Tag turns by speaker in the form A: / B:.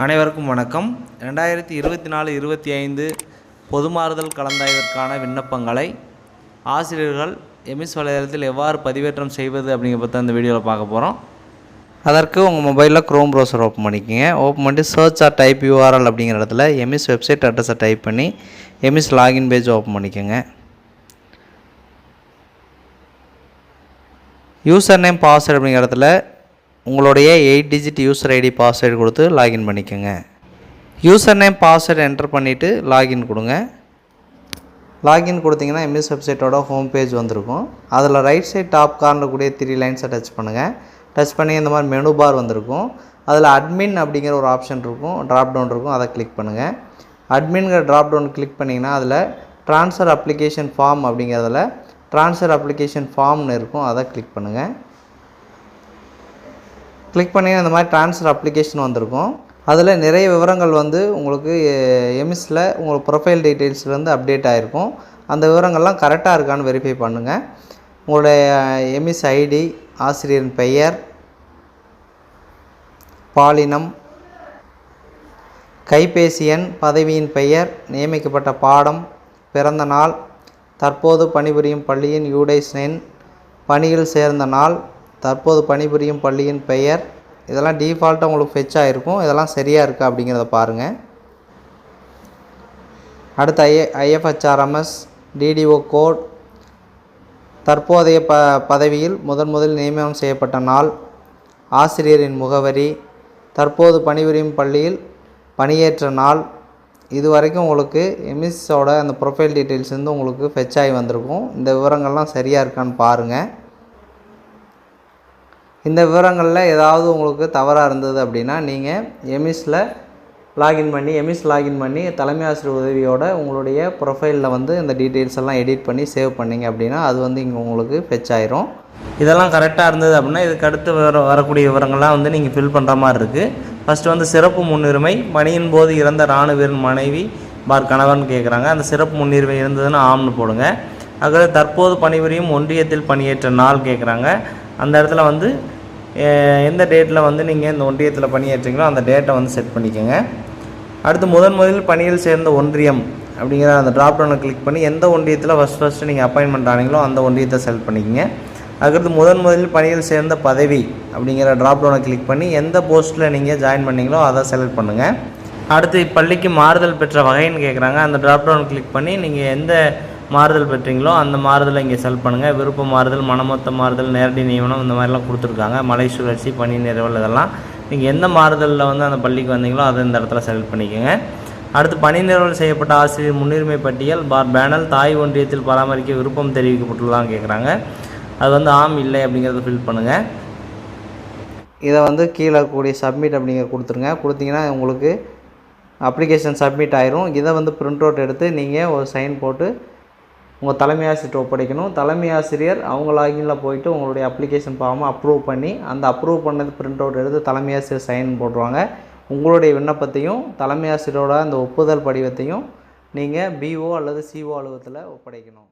A: அனைவருக்கும் வணக்கம். ரெண்டாயிரத்தி இருபத்தி நாலு இருபத்தி ஐந்து பொதுமாறுதல் கலந்தாய்விற்கான விண்ணப்பங்களை ஆசிரியர்கள் எம்எஸ் வலைதளத்தில் எவ்வாறு பதிவேற்றம் செய்வது அப்படிங்கிற பற்றி அந்த வீடியோவில் பார்க்க போகிறோம் அதற்கு உங்கள் மொபைலில் க்ரோம் ப்ரௌசர் ஓப்பன் பண்ணிக்கோங்க. ஓப்பன் பண்ணிட்டு சர்ச் ஆர் டைப் யூஆர்எல் அப்படிங்கிற இடத்துல எம்எஸ் வெப்சைட் அட்ரஸை டைப் பண்ணி எம்எஸ் லாகின் பேஜ் ஓப்பன் பண்ணிக்கோங்க. யூசர் நேம் பாஸ்வேர்டு அப்படிங்கிற இடத்துல உங்களுடைய eight digit user ID password கொடுத்து லாகின் பண்ணிக்கோங்க. யூசர் நேம் பாஸ்வேர்டு என்டர் பண்ணிவிட்டு லாகின் கொடுங்க. லாகின் கொடுத்தீங்கன்னா எம்எஸ் வெப்சைட்டோட ஹோம் பேஜ் வந்திருக்கும். அதில் ரைட் சைட் டாப் கார்னில் கூடிய த்ரீ லைன்ஸை டச் பண்ணுங்கள் டச் பண்ணி இந்த மாதிரி மெனு பார் வந்திருக்கும். அதில் அட்மின் அப்படிங்கிற ஒரு ஆப்ஷன் இருக்கும். ட்ராப் டவுன் இருக்கும். அதை கிளிக் பண்ணுங்கள் அட்மின்கிற ட்ராப் டவுன் கிளிக் பண்ணிங்கன்னா அதில் ட்ரான்ஸ்ஃபர் அப்ளிகேஷன் ஃபார்ம் அப்படிங்கிறதுல ட்ரான்ஸ்ஃபர் அப்ளிகேஷன் ஃபார்ம்னு இருக்கும். அதை கிளிக் பண்ணுங்கள் கிளிக் பண்ணி இந்த மாதிரி ட்ரான்ஸ்ஃபர் அப்ளிகேஷன் வந்திருக்கும். அதில் நிறைய விவரங்கள் வந்து உங்களுக்கு எம்எஸில் உங்களுக்கு ப்ரொஃபைல் டீட்டெயில்ஸ்லேருந்து அப்டேட் ஆகிருக்கும் அந்த விவரங்கள்லாம் கரெக்டாக இருக்கான்னு வெரிஃபை பண்ணுங்கள் உங்களுடைய எமிஸ் ஐடி ஆசிரியரின் பெயர் பாலினம் கைபேசி எண் பதவியின் பெயர் நியமிக்கப்பட்ட பாடம் பிறந்த நாள் தற்போது பணிபுரியும் பள்ளியின் யூடைஸ் எண் பணியில் சேர்ந்த நாள் தற்போது பணிபுரியும் பள்ளியின் பெயர் இதெல்லாம் டிஃபால்ட்டாக உங்களுக்கு ஃபெச் ஆகிருக்கும் இதெல்லாம் சரியாக இருக்கா அப்படிங்கிறத பாருங்கள் அடுத்து ஐ ஐஎஃப்ஹெச்ஆர்எம்எஸ் டிடிஓ கோட் தற்போதைய ப பதவியில் முதன் முதல் நியமனம் செய்யப்பட்ட நாள் ஆசிரியரின் முகவரி. தற்போது பணிபுரியும் பள்ளியில் பணியேற்ற நாள். இது வரைக்கும் உங்களுக்கு எம்எஸோட அந்த ப்ரொஃபைல் டீட்டெயில்ஸ் வந்து உங்களுக்கு ஃபெச் ஆகி வந்திருக்கும். இந்த விவரங்கள்லாம் சரியாக இருக்கான்னு பாருங்கள் இந்த விவரங்களில் ஏதாவது உங்களுக்கு தவறாக இருந்தது அப்படின்னா நீங்கள் எமிஸில் லாகின் பண்ணி எமிஸ் லாகின் பண்ணி தலைமை ஆசிரியர் உதவியோட உங்களுடைய ப்ரொஃபைலில் வந்து இந்த டீட்டெயில்ஸ் எல்லாம் எடிட் பண்ணி சேவ் பண்ணிங்க அப்படின்னா அது வந்து இங்கே உங்களுக்கு ஃபெச் ஆயிரும். இதெல்லாம் கரெக்டாக இருந்தது அப்படின்னா இதுக்கு அடுத்து வர வரக்கூடிய விவரங்கள்லாம் வந்து நீங்கள் ஃபில் பண்ணுற மாதிரி இருக்குது ஃபஸ்ட்டு வந்து சிறப்பு முன்னுரிமை பணியின் போது இறந்த இராணுவரின் மனைவி பார் கணவன் கேட்குறாங்க அந்த சிறப்பு முன்னுரிமை இருந்ததுன்னா ஆம்னு போடுங்க. அதுக்கு தற்போது பணிபுரியும் ஒன்றியத்தில் பணியேற்ற நாள் கேட்குறாங்க அந்த இடத்துல வந்து எந்த டேட்டில் வந்து நீங்கள் இந்த ஒன்றியத்தில் பணியேற்றீங்களோ அந்த டேட்டை வந்து செட் பண்ணிக்கோங்க. அடுத்து முதன் முதலில் பணியில் சேர்ந்த ஒன்றியம் அப்படிங்கிற அந்த ட்ராப்டவுனை கிளிக் பண்ணி எந்த ஒன்றியத்தில் ஃபஸ்ட் ஃபஸ்ட்டு நீங்கள் அப்பாயின்மெண்ட் ஆனீங்களோ அந்த ஒன்றியத்தை செலக்ட் பண்ணிக்கங்க. அதுக்கடுத்து முதன் முதலில் பணியில் சேர்ந்த பதவி அப்படிங்கிற ட்ராப்டவுனை கிளிக் பண்ணி எந்த போஸ்ட்டில் நீங்கள் ஜாயின் பண்ணீங்களோ அதை செலக்ட் பண்ணுங்கள் அடுத்து இப்பள்ளிக்கு மாறுதல் பெற்ற வகைன்னு கேட்குறாங்க அந்த ட்ராப்டவுன் கிளிக் பண்ணி நீங்கள் எந்த மாறுதல் பெற்றீங்களோ அந்த மாறுதலை இங்கே செலக்ட் பண்ணுங்கள் விருப்ப மாறுதல் மனமொத்த மாறுதல் நேரடி நியமனம் இந்த மாதிரிலாம் கொடுத்துருக்காங்க. மலை சுழற்சி பணி நிறுவல் இதெல்லாம். நீங்கள் எந்த மாறுதலில் வந்து அந்த பள்ளிக்கு வந்தீங்களோ அதை இந்த இடத்துல செலக்ட் பண்ணிக்கோங்க. அடுத்து பணி நிறுவல் செய்யப்பட்ட ஆசிரியர் முன்னுரிமை பட்டியல் பார் பேனல் தாய் ஒன்றியத்தில் பராமரிக்க விருப்பம் தெரிவிக்கப்பட்டுள்ளதான் கேட்குறாங்க அது வந்து ஆம் இல்லை அப்படிங்கிறத ஃபில் பண்ணுங்கள் இதை வந்து கீழே கூடிய சப்மிட் அப்படிங்கிற கொடுத்துருங்க. கொடுத்தீங்கன்னா உங்களுக்கு அப்ளிகேஷன் சப்மிட் ஆயிரும். இதை வந்து பிரிண்ட் அவுட் எடுத்து நீங்கள் ஒரு சைன் போட்டு உங்கள் தலைமை ஆசிரியர் ஒப்படைக்கணும். தலைமை ஆசிரியர் அவங்க லாகினில் போயிட்டு உங்களுடைய அப்ளிகேஷன் ஃபார்மை அப்ரூவ் பண்ணி அந்த அப்ரூவ் பண்ணது பிரிண்ட் அவுட் எடுத்து தலைமை ஆசிரியர் சைன் போடுவாங்க உங்களுடைய விண்ணப்பத்தையும் தலைமை ஆசிரியரோட அந்த ஒப்புதல் படிவத்தையும் நீங்கள் பிஓ அல்லது சிஓ அலுவலகத்தில் ஒப்படைக்கணும்.